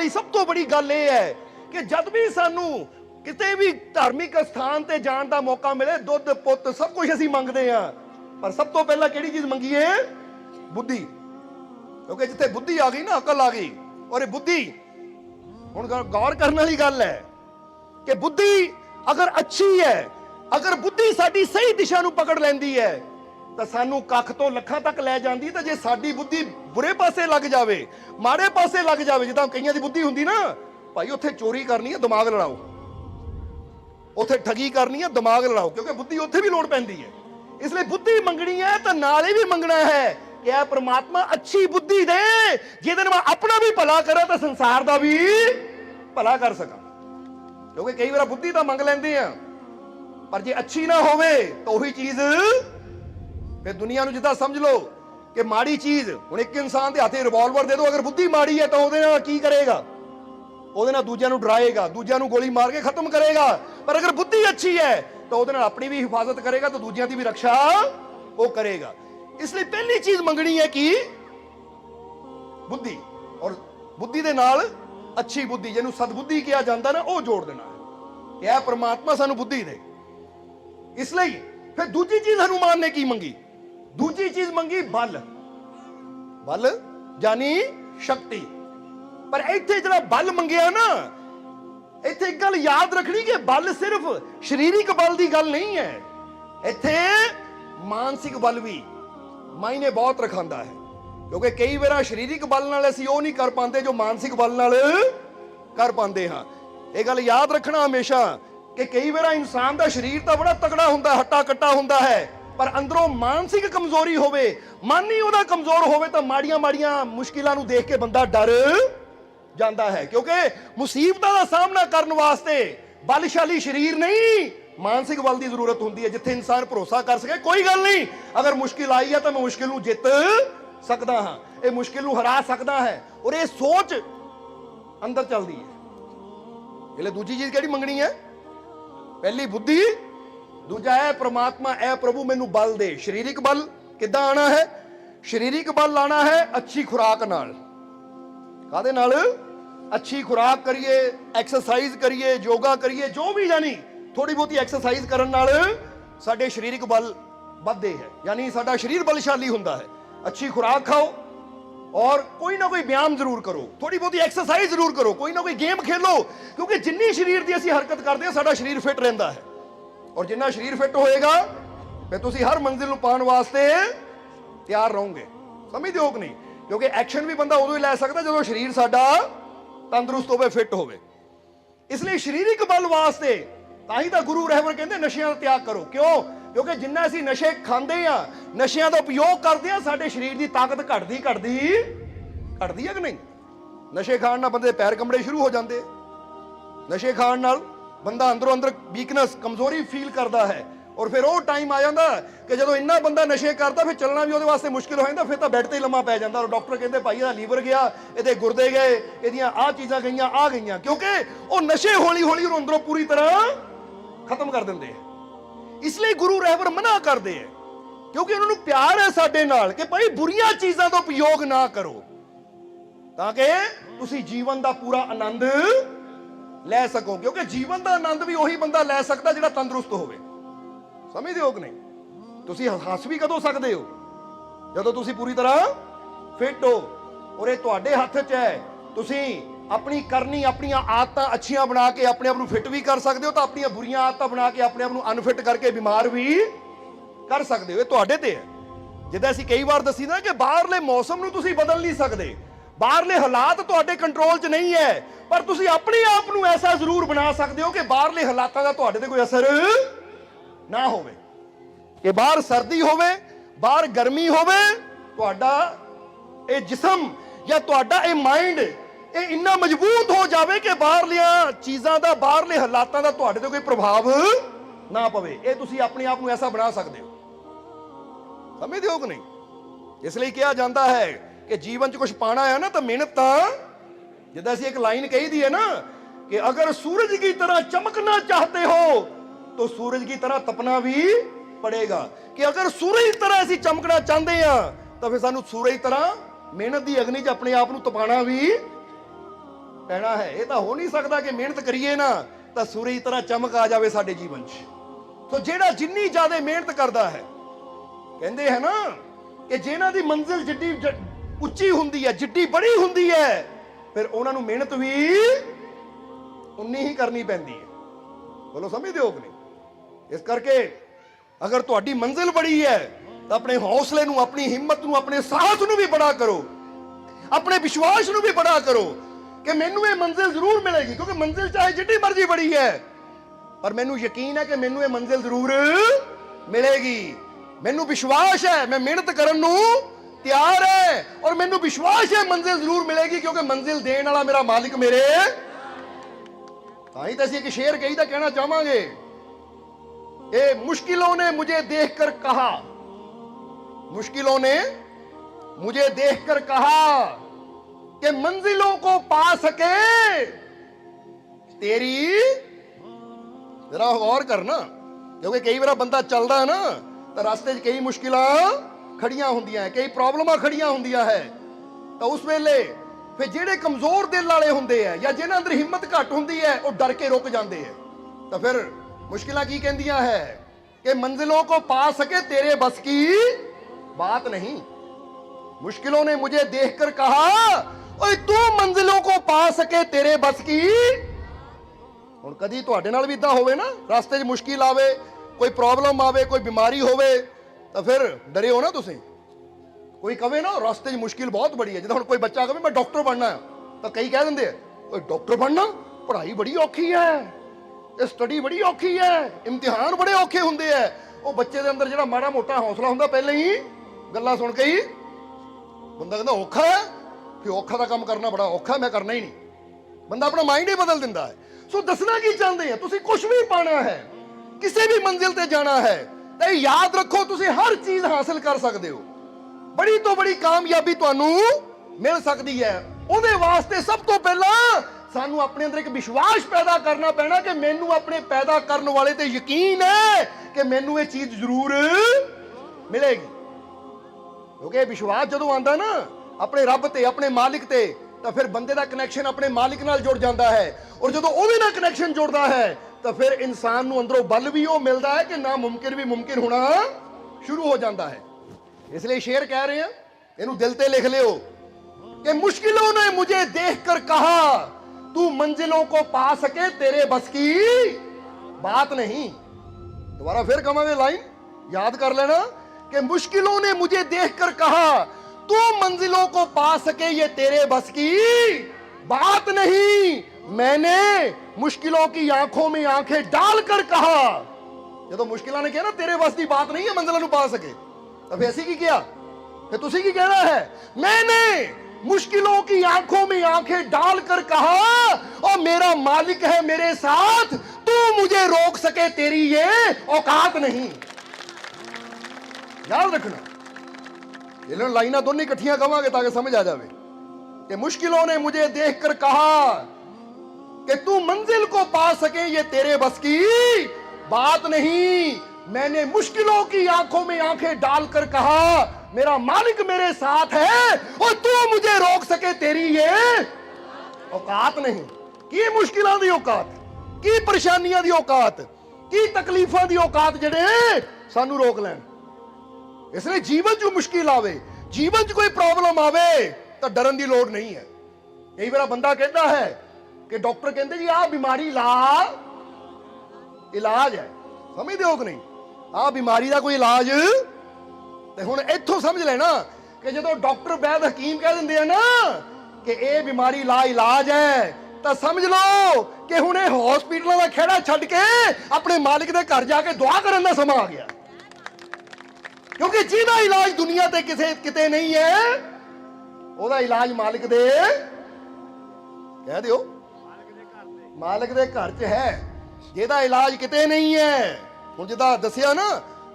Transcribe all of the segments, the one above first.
ਵਾਲੀ ਸਭ ਤੋਂ ਬੜੀ ਗੱਲ ਇਹ ਹੈ ਕਿ ਜਦ ਵੀ ਸਾਨੂੰ ਕਿਤੇ ਵੀ ਧਾਰਮਿਕ ਸਥਾਨ ਤੇ ਜਾਣ ਦਾ ਮੌਕਾ ਮਿਲੇ, ਦੁੱਧ, ਪੁੱਤ, ਸਭ ਕੁਝ ਅਸੀਂ ਮੰਗਦੇ ਆ ਪਰ ਸਭ ਤੋਂ ਪਹਿਲਾਂ ਕਿਹੜੀ ਚੀਜ਼ ਮੰਗੀਏ? ਬੁੱਧੀ। ਕਿਉਂਕਿ ਜਿੱਥੇ ਬੁੱਧੀ ਆ ਗਈ ਨਾ, ਅਕਲ ਆ ਗਈ। ਔਰ ਇਹ ਬੁੱਧੀ, ਹੁਣ ਗੌਰ ਕਰਨ ਵਾਲੀ ਗੱਲ ਹੈ ਕਿ ਬੁੱਧੀ ਅਗਰ ਅੱਛੀ ਹੈ, ਅਗਰ ਬੁੱਧੀ ਸਾਡੀ ਸਹੀ ਦਿਸ਼ਾ ਨੂੰ ਪਕੜ ਲੈਂਦੀ ਹੈ ਤਾਂ ਸਾਨੂੰ ਕੱਖ ਤੋਂ ਲੱਖਾਂ ਤੱਕ ਲੈ ਜਾਂਦੀ ਤਾਂ ਜੇ ਸਾਡੀ ਬੁੱਧੀ ਬੁਰੇ ਪਾਸੇ ਲੱਗ ਜਾਵੇ, ਮਾੜੇ ਪਾਸੇ ਲੱਗ ਜਾਵੇ, ਜਿੱਦਾਂ ਕਈਆਂ ਦੀ ਬੁੱਧੀ ਹੁੰਦੀ ਨਾ, ਭਾਈ ਉੱਥੇ ਚੋਰੀ ਕਰਨੀ ਹੈ ਦਿਮਾਗ ਲੜਾਓ। ਉੱਥੇ ਠਗੀ ਕਰਨੀ ਹੈ ਦਿਮਾਗ ਲੜਾਓ, ਕਿਉਂਕਿ ਬੁੱਧੀ ਉੱਥੇ ਵੀ ਲੋੜ ਪੈਂਦੀ ਹੈ। ਇਸ ਲਈ ਬੁੱਧੀ ਮੰਗਣੀ ਹੈ ਤਾਂ ਨਾਲੇ ਵੀ ਮੰਗਣਾ ਹੈ ਕਿ ਇਹ ਪ੍ਰਮਾਤਮਾ ਅੱਛੀ ਬੁੱਧੀ ਦੇ, ਜਿਹਦੇ ਨਾਲ ਮੈਂ ਆਪਣਾ ਵੀ ਭਲਾ ਕਰਾਂ ਤਾਂ ਸੰਸਾਰ ਦਾ ਵੀ ਭਲਾ ਕਰ ਸਕਾਂ। ਕਿਉਂਕਿ ਕਈ ਵਾਰ ਬੁੱਧੀ ਤਾਂ ਮੰਗ ਲੈਂਦੇ ਆ, ਪਰ ਜੇ ਅੱਛੀ ਨਾ ਹੋਵੇ ਤਾਂ ਉਹੀ ਚੀਜ਼ ਫਿਰ ਦੁਨੀਆ ਨੂੰ ਜਿੱਦਾਂ ਸਮਝ ਲਓ ਕਿ ਮਾੜੀ ਚੀਜ਼, ਹੁਣ ਇੱਕ ਇਨਸਾਨ ਦੇ ਹੱਥੇ ਰਿਵਾਲਵਰ ਦੇ ਦਿਓ, ਅਗਰ ਬੁੱਧੀ ਮਾੜੀ ਹੈ ਤਾਂ ਉਹਦੇ ਨਾਲ ਕੀ ਕਰੇਗਾ? ਉਹਦੇ ਨਾਲ ਦੂਜਿਆਂ ਨੂੰ ਡਰਾਏਗਾ, ਦੂਜਿਆਂ ਨੂੰ ਗੋਲੀ ਮਾਰ ਕੇ ਖਤਮ ਕਰੇਗਾ। ਪਰ ਅਗਰ ਬੁੱਧੀ ਅੱਛੀ ਹੈ, ਤਾਂ ਉਹਦੇ ਨਾਲ ਆਪਣੀ ਵੀ ਹਿਫਾਜ਼ਤ ਕਰੇਗਾ ਤਾਂ ਦੂਜਿਆਂ ਦੀ ਵੀ ਰੱਖਿਆ ਉਹ ਕਰੇਗਾ। ਇਸ ਲਈ ਪਹਿਲੀ ਚੀਜ਼ ਮੰਗਣੀ ਹੈ ਕਿ ਬੁੱਧੀ, ਔਰ ਬੁੱਧੀ ਦੇ ਨਾਲ ਅੱਛੀ ਬੁੱਧੀ, ਜਿਹਨੂੰ ਸਦਬੁੱਧੀ ਕਿਹਾ ਜਾਂਦਾ ਨਾ, ਉਹ ਜੋੜ ਦੇਣਾ ਹੈ ਇਹ ਪ੍ਰਮਾਤਮਾ ਸਾਨੂੰ ਬੁੱਧੀ ਦੇ। ਇਸ ਲਈ ਫਿਰ ਦੂਜੀ ਚੀਜ਼ ਹਨੂਮਾਨ ਨੇ ਕੀ ਮੰਗੀ? ਦੂਜੀ ਚੀਜ਼ ਮੰਗੀ ਬਲ। ਬਲ? ਜਾਨੀ ਸ਼ਕਤੀ। ਪਰ ਇੱਥੇ ਜਿਹੜਾ ਬਲ ਮੰਗਿਆ ਨਾ ਇੱਥੇ ਇੱਕ ਗੱਲ ਯਾਦ ਰੱਖਣੀ ਕਿ ਬਲ ਸਿਰਫ ਸਰੀਰਕ ਬਲ ਦੀ ਗੱਲ ਨਹੀਂ ਹੈ। ਇੱਥੇ ਮਾਨਸਿਕ ਬਲ ਵੀ ਮਾਇਨੇ ਬਹੁਤ ਰਖਾਂਦਾ ਹੈ। ਕਿਉਂਕਿ ਕਈ ਵਾਰ ਸਰੀਰਕ ਬਲ ਨਾਲ ਅਸੀਂ ਉਹ ਨਹੀਂ ਕਰ ਪਾਉਂਦੇ ਜੋ ਮਾਨਸਿਕ ਬਲ ਨਾਲ ਕਰ ਪਾਉਂਦੇ ਹਾਂ। ਇਹ ਗੱਲ ਯਾਦ ਰੱਖਣਾ ਹਮੇਸ਼ਾ ਕਿ ਕਈ ਵਾਰ ਇਨਸਾਨ ਦਾ ਸਰੀਰ ਤਾਂ ਬੜਾ ਤਕੜਾ ਹੁੰਦਾ ਹੱਟਾ ਕੱਟਾ ਹੁੰਦਾ ਹੈ। ਪਰ ਅੰਦਰੋਂ ਮਾਨਸਿਕ ਕਮਜ਼ੋਰੀ ਹੋਵੇ, ਮਨ ਹੀ ਉਹਦਾ ਕਮਜ਼ੋਰ ਹੋਵੇ ਤਾਂ ਮਾੜੀਆਂ ਮਾੜੀਆਂ ਮੁਸ਼ਕਿਲਾਂ ਨੂੰ ਦੇਖ ਕੇ ਬੰਦਾ ਡਰ ਜਾਂਦਾ ਹੈ। ਕਿਉਂਕਿ ਮੁਸੀਬਤਾਂ ਦਾ ਸਾਹਮਣਾ ਕਰਨ ਵਾਸਤੇ ਬਲਸ਼ਾਲੀ ਸਰੀਰ ਨਹੀਂ, ਮਾਨਸਿਕ ਬਲ ਦੀ ਜ਼ਰੂਰਤ ਹੁੰਦੀ ਹੈ ਜਿੱਥੇ ਇਨਸਾਨ ਭਰੋਸਾ ਕਰ ਸਕੇ। ਕੋਈ ਗੱਲ ਨਹੀਂ, ਅਗਰ ਮੁਸ਼ਕਿਲ ਆਈ ਹੈ ਤਾਂ ਮੈਂ ਮੁਸ਼ਕਿਲ ਨੂੰ ਜਿੱਤ ਸਕਦਾ ਹਾਂ। ਇਹ ਮੁਸ਼ਕਿਲ ਨੂੰ ਹਰਾ ਸਕਦਾ ਹੈ ਔਰ ਇਹ ਸੋਚ ਅੰਦਰ ਚੱਲਦੀ ਹੈ। ਇਹਲੇ ਦੂਜੀ ਚੀਜ਼ ਕਿਹੜੀ ਮੰਗਣੀ ਹੈ? ਪਹਿਲੀ ਬੁੱਧੀ ਦੂਜਾ ਹੈ, ਪ੍ਰਮਾਤਮਾ, ਐ ਪ੍ਰਭੂ ਮੈਨੂੰ ਬਲ ਦੇ। ਸਰੀਰਕ ਬਲ ਕਿੱਦਾਂ ਆਣਾ ਹੈ? ਸਰੀਰਕ ਬਲ ਲਾਣਾ ਹੈ ਅੱਛੀ ਖੁਰਾਕ ਨਾਲ। ਕਾਦੇ ਨਾਲ? ਅੱਛੀ ਖੁਰਾਕ ਕਰੀਏ ਐਕਸਰਸਾਈਜ਼ ਕਰੀਏ, ਯੋਗਾ ਕਰੀਏ, ਜੋ ਵੀ ਯਾਨੀ ਥੋੜੀ ਬਹੁਤੀ ਐਕਸਰਸਾਈਜ਼ ਕਰਨ ਨਾਲ ਸਾਡੇ ਸਰੀਰਕ ਬਲ ਵੱਧਦੇ ਹੈ। ਯਾਨੀ ਸਾਡਾ ਸਰੀਰ ਬਲਸ਼ਾਲੀ ਹੁੰਦਾ ਹੈ। ਅੱਛੀ ਖੁਰਾਕ ਖਾਓ ਔਰ ਕੋਈ ਨਾ ਕੋਈ ਬਿਆਮ ਜ਼ਰੂਰ ਕਰੋ। ਥੋੜੀ ਬਹੁਤੀ ਐਕਸਰਸਾਈਜ਼ ਜ਼ਰੂਰ ਕਰੋ। ਕੋਈ ਨਾ ਕੋਈ ਗੇਮ ਖੇਲੋ। ਕਿਉਂਕਿ ਜਿੰਨੀ ਸਰੀਰ ਦੀ ਅਸੀਂ ਹਰਕਤ ਕਰਦੇ ਹਾਂ, ਸਾਡਾ ਸਰੀਰ ਫਿੱਟ ਰਹਿੰਦਾ ਹੈ। ਔਰ ਜਿੰਨਾ ਸਰੀਰ ਫਿੱਟ ਹੋਏਗਾ, ਫਿਰ ਤੁਸੀਂ ਹਰ ਮੰਜ਼ਿਲ ਨੂੰ ਪਾਉਣ ਵਾਸਤੇ ਤਿਆਰ ਰਹੋਗੇ। ਸਮਝਦੇ ਹੋ ਕਿ ਨਹੀਂ? ਕਿਉਂਕਿ ਐਕਸ਼ਨ ਵੀ ਬੰਦਾ ਉਦੋਂ ਹੀ ਲੈ ਸਕਦਾ ਜਦੋਂ ਸਰੀਰ ਸਾਡਾ ਤੰਦਰੁਸਤ ਹੋਵੇ ਫਿੱਟ ਹੋਵੇ। ਇਸ ਲਈ ਸਰੀਰਕ ਬਲ ਵਾਸਤੇ ਤਾਂ ਹੀ ਤਾਂ ਗੁਰੂ ਰਹਿਬਰ ਕਹਿੰਦੇ, ਨਸ਼ਿਆਂ ਦਾ ਤਿਆਗ ਕਰੋ। ਕਿਉਂ? ਕਿਉਂਕਿ ਜਿੰਨਾ ਅਸੀਂ ਨਸ਼ੇ ਖਾਂਦੇ ਆ ਨਸ਼ਿਆਂ ਦਾ ਉਪਯੋਗ ਕਰਦੇ ਆ ਸਾਡੇ ਸਰੀਰ ਦੀ ਤਾਕਤ ਘਟਦੀ ਘਟਦੀ ਘਟਦੀ ਹੈ ਕਿ ਨਹੀਂ? ਨਸ਼ੇ ਖਾਣ ਨਾਲ ਬੰਦੇ ਦੇ ਪੈਰ ਕੰਬੜੇ ਸ਼ੁਰੂ ਹੋ ਜਾਂਦੇ ਨਸ਼ੇ ਖਾਣ ਨਾਲ ਬੰਦਾ ਅੰਦਰੋਂ ਅੰਦਰ ਵੀਕਨੈਸ ਕਮਜ਼ੋਰੀ ਫੀਲ ਕਰਦਾ ਹੈ। ਔਰ ਫਿਰ ਉਹ ਟਾਈਮ ਆ ਜਾਂਦਾ ਕਿ ਜਦੋਂ ਇੰਨਾ ਬੰਦਾ ਨਸ਼ੇ ਕਰਦਾ, ਫਿਰ ਚੱਲਣਾ ਵੀ ਉਹਦੇ ਵਾਸਤੇ ਮੁਸ਼ਕਿਲ ਹੋ ਜਾਂਦਾ, ਫਿਰ ਤਾਂ ਬੈੱਡ ਤੇ ਹੀ ਲੰਮਾ ਪੈ ਜਾਂਦਾ। ਔਰ ਡਾਕਟਰ ਕਹਿੰਦੇ, ਭਾਈ, ਇਹਦਾ ਲੀਵਰ ਗਿਆ, ਇਹਦੇ ਗੁਰਦੇ ਗਏ, ਇਹਦੀਆਂ ਆਹ ਚੀਜ਼ਾਂ ਗਈਆਂ ਆ ਗਈਆਂ। ਕਿਉਂਕਿ ਉਹ ਨਸ਼ੇ ਹੌਲੀ ਹੌਲੀ ਉਹਨੂੰ ਅੰਦਰੋਂ ਪੂਰੀ ਤਰ੍ਹਾਂ ਖਤਮ ਕਰ ਦਿੰਦੇ ਆ। ਇਸ ਲਈ ਗੁਰੂ ਰਹਿਬਰ ਮਨਾ ਕਰਦੇ ਆ, ਕਿਉਂਕਿ ਉਹਨਾਂ ਨੂੰ ਪਿਆਰ ਹੈ ਸਾਡੇ ਨਾਲ ਕਿ ਭਾਈ ਬੁਰੀਆਂ ਚੀਜ਼ਾਂ ਤੋਂ ਉਪਯੋਗ ਨਾ ਕਰੋ। ਤਾਂ ਕਿ ਤੁਸੀਂ ਜੀਵਨ ਦਾ ਪੂਰਾ ਆਨੰਦ ਲੈ ਸਕੋ, ਕਿਉਂਕਿ ਜੀਵਨ ਦਾ ਆਨੰਦ ਵੀ ਉਹੀ ਬੰਦਾ ਲੈ ਸਕਦਾ ਜਿਹੜਾ ਤੰਦਰੁਸਤ ਹੋਵੇ। ਸਮਝਦੇ ਹੋ ਕਿ ਨਹੀਂ? ਤੁਸੀਂ ਹੱਸ ਵੀ ਕਦੋਂ ਸਕਦੇ ਹੋ? ਜਦੋਂ ਤੁਸੀਂ ਪੂਰੀ ਤਰ੍ਹਾਂ ਫਿੱਟ ਹੋ ਔਰ ਇਹ ਤੁਹਾਡੇ ਹੱਥ 'ਚ ਹੈ, ਤੁਸੀਂ ਆਪਣੀ ਕਰਨੀ, ਆਪਣੀਆਂ ਆਦਤਾਂ ਅੱਛੀਆਂ ਬਣਾ ਕੇ ਆਪਣੇ ਆਪ ਨੂੰ ਫਿੱਟ ਵੀ ਕਰ ਸਕਦੇ ਹੋ ਤਾਂ ਆਪਣੀਆਂ ਬੁਰੀਆਂ ਆਦਤਾਂ ਬਣਾ ਕੇ ਆਪਣੇ ਆਪ ਨੂੰ ਅਨਫਿੱਟ ਕਰਕੇ ਬਿਮਾਰ ਵੀ ਕਰ ਸਕਦੇ ਹੋ। ਇਹ ਤੁਹਾਡੇ ਤੇ ਹੈ। ਜਿੱਦਾਂ ਅਸੀਂ ਕਈ ਵਾਰ ਦੱਸੀ ਨਾ ਕਿ ਬਾਹਰਲੇ ਮੌਸਮ ਨੂੰ ਤੁਸੀਂ ਬਦਲ ਨਹੀਂ ਸਕਦੇ। ਬਾਹਰਲੇ ਹਾਲਾਤ ਤੁਹਾਡੇ ਕੰਟਰੋਲ 'ਚ ਨਹੀਂ ਹੈ। ਪਰ ਤੁਸੀਂ ਆਪਣੇ ਆਪ ਨੂੰ ਐਸਾ ਜ਼ਰੂਰ ਬਣਾ ਸਕਦੇ ਹੋ ਕਿ ਬਾਹਰਲੇ ਹਾਲਾਤਾਂ ਦਾ ਤੁਹਾਡੇ ਤੇ ਕੋਈ ਅਸਰ ਨਾ ਹੋਵੇ। ਕਿ ਬਾਹਰ ਸਰਦੀ ਹੋਵੇ, ਬਾਹਰ ਗਰਮੀ ਹੋਵੇ, ਤੁਹਾਡਾ ਇਹ ਜਿਸਮ ਜਾਂ ਤੁਹਾਡਾ ਇਹ ਮਾਈਂਡ ਇਹ ਇੰਨਾ ਮਜ਼ਬੂਤ ਹੋ ਜਾਵੇ ਕਿ ਬਾਹਰਲੀਆਂ ਚੀਜ਼ਾਂ ਦਾ, ਬਾਹਰਲੇ ਹਾਲਾਤਾਂ ਦਾ ਤੁਹਾਡੇ ਤੇ ਕੋਈ ਪ੍ਰਭਾਵ ਨਾ ਪਵੇ। ਇਹ ਤੁਸੀਂ ਆਪਣੇ ਆਪ ਨੂੰ ਐਸਾ ਬਣਾ ਸਕਦੇ ਹੋ। ਸਮਝਦੇ ਹੋ ਕਿ ਨਹੀਂ? ਇਸ ਲਈ ਕਿਹਾ ਜਾਂਦਾ ਹੈ ਕਿ ਜੀਵਨ 'ਚ ਕੁਝ ਪਾਣਾ ਆ ਨਾ ਤਾਂ ਮਿਹਨਤ ਤਾਂ ਜਿੱਦਾਂ ਅਸੀਂ ਇੱਕ ਲਾਈਨ ਕਹੀਦੀ ਹੈ ਨਾ ਕਿ ਅਗਰ ਸੂਰਜ ਦੀ ਤਰ੍ਹਾਂ ਚਮਕਣਾ ਚਾਹਤੇ ਹੋ, ਤਾਂ ਸੂਰਜ ਦੀ ਤਰ੍ਹਾਂ ਤਪਣਾ ਵੀ ਪੜੇਗਾ। ਕਿ ਅਗਰ ਸੂਰਜ ਦੀ ਤਰ੍ਹਾਂ ਅਸੀਂ ਚਮਕਣਾ ਚਾਹੁੰਦੇ ਆ ਤਾਂ ਫਿਰ ਸਾਨੂੰ ਸੂਰਜ ਦੀ ਤਰ੍ਹਾਂ ਮਿਹਨਤ ਦੀ ਅਗਨੀ 'ਚ ਆਪਣੇ ਆਪ ਨੂੰ ਤਪਾਣਾ ਵੀ ਪੈਣਾ ਹੈ। ਇਹ ਤਾਂ ਹੋ ਨਹੀਂ ਸਕਦਾ ਕਿ ਮਿਹਨਤ ਕਰੀਏ ਨਾ, ਤਾਂ ਸੂਰਜ ਦੀ ਤਰ੍ਹਾਂ ਚਮਕ ਆ ਜਾਵੇ ਸਾਡੇ ਜੀਵਨ 'ਚ। ਸੋ ਜਿਹੜਾ ਜਿੰਨੀ ਜ਼ਿਆਦਾ ਮਿਹਨਤ ਕਰਦਾ ਹੈ, ਕਹਿੰਦੇ ਹੈ ਨਾ ਕਿ ਜਿਹਨਾਂ ਦੀ ਮੰਜ਼ਿਲ ਜਿੱਡੀ ਉੱਚੀ ਹੁੰਦੀ ਹੈ, ਜਿੱਡੀ ਬੜੀ ਹੁੰਦੀ ਹੈ, ਫਿਰ ਉਹਨਾਂ ਨੂੰ ਮਿਹਨਤ ਵੀ ਉਨੀ ਹੀ ਕਰਨੀ ਪੈਂਦੀ ਹੈ। ਬੋਲੋ, ਸਮਝਦੇ ਹੋ ਕਿ ਨਹੀਂ? ਇਸ ਕਰਕੇ ਅਗਰ ਤੁਹਾਡੀ ਮੰਜ਼ਿਲ ਬੜੀ ਹੈ, ਤਾਂ ਆਪਣੇ ਹੌਸਲੇ ਨੂੰ, ਆਪਣੀ ਹਿੰਮਤ ਨੂੰ, ਆਪਣੇ ਸਾਹਸ ਨੂੰ ਵੀ ਬੜਾ ਕਰੋ। ਆਪਣੇ ਵਿਸ਼ਵਾਸ ਨੂੰ ਵੀ ਬੜਾ ਕਰੋ ਕਿ ਮੈਨੂੰ ਇਹ ਮੰਜ਼ਿਲ ਜ਼ਰੂਰ ਮਿਲੇਗੀ, ਕਿਉਂਕਿ ਮੰਜ਼ਿਲ ਚਾਹੇ ਜਿੱਡੀ ਮਰਜ਼ੀ ਬੜੀ ਹੈ, ਪਰ ਮੈਨੂੰ ਯਕੀਨ ਹੈ ਕਿ ਮੈਨੂੰ ਇਹ ਮੰਜ਼ਿਲ ਜ਼ਰੂਰ ਮਿਲੇਗੀ। ਮੈਨੂੰ ਵਿਸ਼ਵਾਸ ਹੈ, ਮੈਂ ਮਿਹਨਤ ਕਰਨ ਨੂੰ ਤਿਆਰ ਹੈ ਔਰ ਮੈਨੂੰ ਵਿਸ਼ਵਾਸ ਹੈ ਮੰਜ਼ਿਲ ਜ਼ਰੂਰ ਮਿਲੇਗੀ ਕਿਉਂਕਿ ਮੰਜ਼ਿਲ ਦੇਣ ਵਾਲਾ ਮੇਰਾ ਮਾਲਿਕ ਮੇਰੇ ਤਾਂ ਹੀ ਤਾਂ ਅਸੀਂ ਇੱਕ ਸ਼ੇਰ ਕਹੀ ਕਹਿਣਾ ਚਾਹਾਂਗੇ। ਇਹ ਮੁਸ਼ਕਿਲੋਂ ਨੇ ਮੁਝੇ ਦੇਖ ਕਰ ਕਹਾ मुश्किलों ने मुझे देखकर कहा कि मंजिलों को पा सके तेरी जरा और करना ਕਈ कई बार बंदा चलता है ना तो रास्ते कई मुश्किल ਖੜੀਆਂ ਹੁੰਦੀਆਂ ਹੈ ਕਈ ਪ੍ਰੋਬਲਮਾਂ ਖੜੀਆਂ ਹੁੰਦੀਆਂ ਹੈ ਤਾਂ ਉਸ ਵੇਲੇ ਫਿਰ ਜਿਹੜੇ ਕਮਜ਼ੋਰ ਦਿਲ ਵਾਲੇ ਹੁੰਦੇ ਆ ਜਾਂ ਜਿਨ੍ਹਾਂ ਅੰਦਰ ਹਿੰਮਤ ਘੱਟ ਹੁੰਦੀ ਹੈ ਉਹ ਡਰ ਕੇ ਰੁਕ ਜਾਂਦੇ ਆ ਤਾਂ ਫਿਰ ਮੁਸ਼ਕਿਲਾਂ ਕੀ ਕਹਿੰਦੀਆਂ ਹੈ ਕਿ ਮੰਜ਼ਿਲੋਂ ਕੋ ਪਾ ਸਕੇ ਤੇਰੇ ਬਸ ਕੀ ਬਾਤ ਨਹੀਂ मुश्किलों ने मुझे देखकर कहा ओए तू मंजिलों को पा सके तेरे बस की ਹੁਣ ਕਦੀ ਤੁਹਾਡੇ ਨਾਲ ਵੀ ਇਦਾਂ ਹੋਵੇ ਨਾ ਰਸਤੇ 'ਚ ਮੁਸ਼ਕਿਲ ਆਵੇ ਕੋਈ ਪ੍ਰੋਬਲਮ ਆਵੇ ਕੋਈ ਬਿਮਾਰੀ ਹੋਵੇ ਤਾਂ ਫਿਰ ਡਰੇ ਹੋ ਨਾ ਤੁਸੀਂ। ਕੋਈ ਕਵੇ ਨਾ, ਰਸਤੇ 'ਚ ਮੁਸ਼ਕਿਲ ਬਹੁਤ ਬੜੀ ਹੈ। ਜਿੱਦਾਂ ਹੁਣ ਕੋਈ ਬੱਚਾ ਕਵੇ, ਮੈਂ ਡਾਕਟਰ ਬਣਨਾ ਹੈ ਤਾਂ ਕਈ ਕਹਿ ਦਿੰਦੇ ਆ, ਓਏ, ਡਾਕਟਰ ਬਣਨਾ? ਪੜ੍ਹਾਈ ਬੜੀ ਔਖੀ ਹੈ। ਇਹ ਸਟੱਡੀ ਬੜੀ ਔਖੀ ਹੈ। ਇਮਤਿਹਾਨ ਬੜੇ ਔਖੇ ਹੁੰਦੇ ਆ। ਉਹ ਬੱਚੇ ਦੇ ਅੰਦਰ ਜਿਹੜਾ ਮਾੜਾ ਮੋਟਾ ਹੌਸਲਾ ਹੁੰਦਾ, ਪਹਿਲਾਂ ਹੀ ਗੱਲਾਂ ਸੁਣ ਕੇ ਹੀ ਬੰਦਾ ਕਹਿੰਦਾ, ਔਖਾ ਹੈ? ਕਿ ਔਖਾ ਦਾ ਕੰਮ ਕਰਨਾ ਬੜਾ ਔਖਾ, ਮੈਂ ਕਰਨਾ ਹੀ ਨਹੀਂ। ਬੰਦਾ ਆਪਣਾ ਮਾਈਂਡ ਹੀ ਬਦਲ ਦਿੰਦਾ ਹੈ। ਸੋ ਦੱਸਣਾ ਕੀ ਚਾਹੁੰਦੇ ਆ? ਤੁਸੀਂ ਕੁਝ ਵੀ ਪਾਣਾ ਹੈ, ਕਿਸੇ ਵੀ ਮੰਜ਼ਿਲ ਤੇ ਜਾਣਾ ਹੈ ਤਾਂ ਯਾਦ ਰੱਖੋ, ਤੁਸੀਂ ਹਰ ਚੀਜ਼ ਹਾਸਲ ਕਰ ਸਕਦੇ ਹੋ। ਬੜੀ ਤੋਂ ਬੜੀ ਕਾਮਯਾਬੀ ਤੁਹਾਨੂੰ ਮਿਲ ਸਕਦੀ ਹੈ। ਉਹਦੇ ਵਾਸਤੇ ਸਭ ਤੋਂ ਪਹਿਲਾਂ ਸਾਨੂੰ ਆਪਣੇ ਅੰਦਰ ਇੱਕ ਵਿਸ਼ਵਾਸ ਪੈਦਾ ਕਰਨਾ ਪੈਣਾ ਕਿ ਮੈਨੂੰ ਆਪਣੇ ਪੈਦਾ ਕਰਨ ਵਾਲੇ ਤੇ ਯਕੀਨ ਹੈ ਕਿ ਮੈਨੂੰ ਇਹ ਚੀਜ਼ ਜ਼ਰੂਰ ਮਿਲੇਗੀ। ਕਿਉਂਕਿ ਵਿਸ਼ਵਾਸ ਜਦੋਂ ਆਂਦਾ ਨਾ, ਆਪਣੇ ਰੱਬ ਤੇ, ਆਪਣੇ ਮਾਲਿਕ ਤੇ, ਤਾਂ ਫਿਰ ਬੰਦੇ ਦਾ ਕਨੈਕਸ਼ਨ ਆਪਣੇ ਮਾਲਿਕ ਨਾਲ ਜੁੜ ਜਾਂਦਾ ਹੈ। ਔਰ ਜਦੋਂ ਉਹਦੇ ਨਾਲ ਕਨੈਕਸ਼ਨ ਜੁੜਦਾ ਹੈ ਤਾਂ ਫਿਰ ਇਨਸਾਨ ਨੂੰ ਅੰਦਰੋਂ ਬਲ ਵੀ ਉਹ ਮਿਲਦਾ ਹੈ ਕਿ ਨਾ ਮੁਮਕਿਨ ਵੀ ਮੁਮਕਿਨ ਹੋਣਾ ਸ਼ੁਰੂ ਹੋ ਜਾਂਦਾ ਹੈ ਇਸ ਲਈ ਸ਼ੇਰ ਕਹਿ ਰਹੇ ਆ ਇਹਨੂੰ ਦਿਲ ਤੇ ਲਿਖ ਲਿਓ कि मुश्किलों ने मुझे देखकर कहा तू मंजिलों को पा सके तेरे बस की बात नहीं दोबारा फिर कमावे लाइन याद कर लेना कि मुश्किलों ने मुझे देखकर कहा तू मंजिलों को पा सके ये तेरे बस की बात नहीं मैंने मुश्किलों की आँखों में आँखें डालकर कहा। ये तो मुश्किल ने कहना तेरे बस की बात नहीं है, मंजिल पा सके। तो अब ऐसी की क्या? तुसी की कहना है? मैंने मुश्किलों की आँखों में आँखें डालकर कहा, और मेरा मालिक है मेरे साथ, तू मुझे रोक सके तेरी ये औकात नहीं। याद रखना, ये लाइना तो दोनों इकट्ठिया कहे ताकि समझ आ जाए कि मुश्किलों ने मुझे देखकर कहा कि तू मंजिल को पा सके ये तेरे बस की बात नहीं मैंने मुश्किलों की आंखों में आंखें डालकर कहा मेरा मालिक मेरे साथ है और तू मुझे रोक सके तेरी ये औकात नहीं ਕੀ ਮੁਸ਼ਕਿਲਾਂ ਦੀ ਔਕਾਤ ਕੀ ਪਰੇਸ਼ਾਨੀਆਂ ਦੀ ਔਕਾਤ ਕੀ ਤਕਲੀਫਾਂ ਦੀ ਔਕਾਤ ਜਿਹੜੇ ਸਾਨੂੰ ਰੋਕ ਲੈਣ ਇਸ ਲਈ ਜੀਵਨ 'ਚ ਮੁਸ਼ਕਿਲ ਆਵੇ ਜੀਵਨ 'ਚ ਕੋਈ ਪ੍ਰੋਬਲਮ ਆਵੇ ਤਾਂ ਡਰਨ ਦੀ ਲੋੜ ਨਹੀਂ ਹੈ ਕਈ ਵਾਰ ਬੰਦਾ ਕਹਿੰਦਾ ਹੈ ਕਿ ਡਾਕਟਰ ਕਹਿੰਦੇ ਜੀ, ਆਹ ਬਿਮਾਰੀ ਲਾ ਇਲਾਜ ਹੈ। ਸਮਝਦੇ ਹੋ ਕਿ ਨਹੀਂ? ਆਹ ਬਿਮਾਰੀ ਦਾ ਕੋਈ ਇਲਾਜ? ਤੇ ਹੁਣ ਇੱਥੋਂ ਸਮਝ ਲੈਣਾ ਕਿ ਜਦੋਂ ਡਾਕਟਰ ਵੈਦ ਹਕੀਮ ਕਹਿ ਦਿੰਦੇ ਆ ਨਾ ਕਿ ਇਹ ਬਿਮਾਰੀ ਲਾ ਇਲਾਜ ਹੈ, ਤਾਂ ਸਮਝ ਲਓ ਕਿ ਹੁਣ ਇਹ ਹਸਪੀਟਲਾਂ ਦਾ ਖੇੜਾ ਛੱਡ ਕੇ ਆਪਣੇ ਮਾਲਕ ਦੇ ਘਰ ਜਾ ਕੇ ਦੁਆ ਕਰਨ ਦਾ ਸਮਾਂ ਆ ਗਿਆ। ਕਿਉਂਕਿ ਜਿਹਦਾ ਇਲਾਜ ਦੁਨੀਆ ਤੇ ਕਿਸੇ, ਕਿਤੇ ਨਹੀਂ ਹੈ, ਉਹਦਾ ਇਲਾਜ ਮਾਲਿਕ ਦੇ। ਕਹਿ ਦਿਓ। ਮਾਲਕ ਦੇ ਘਰ 'ਚ ਹੈ, ਜਿਹਦਾ ਇਲਾਜ ਕਿਤੇ ਨਹੀਂ ਹੈ। ਹੁਣ ਜਿਹਦਾ ਦੱਸਿਆ ਨਾ,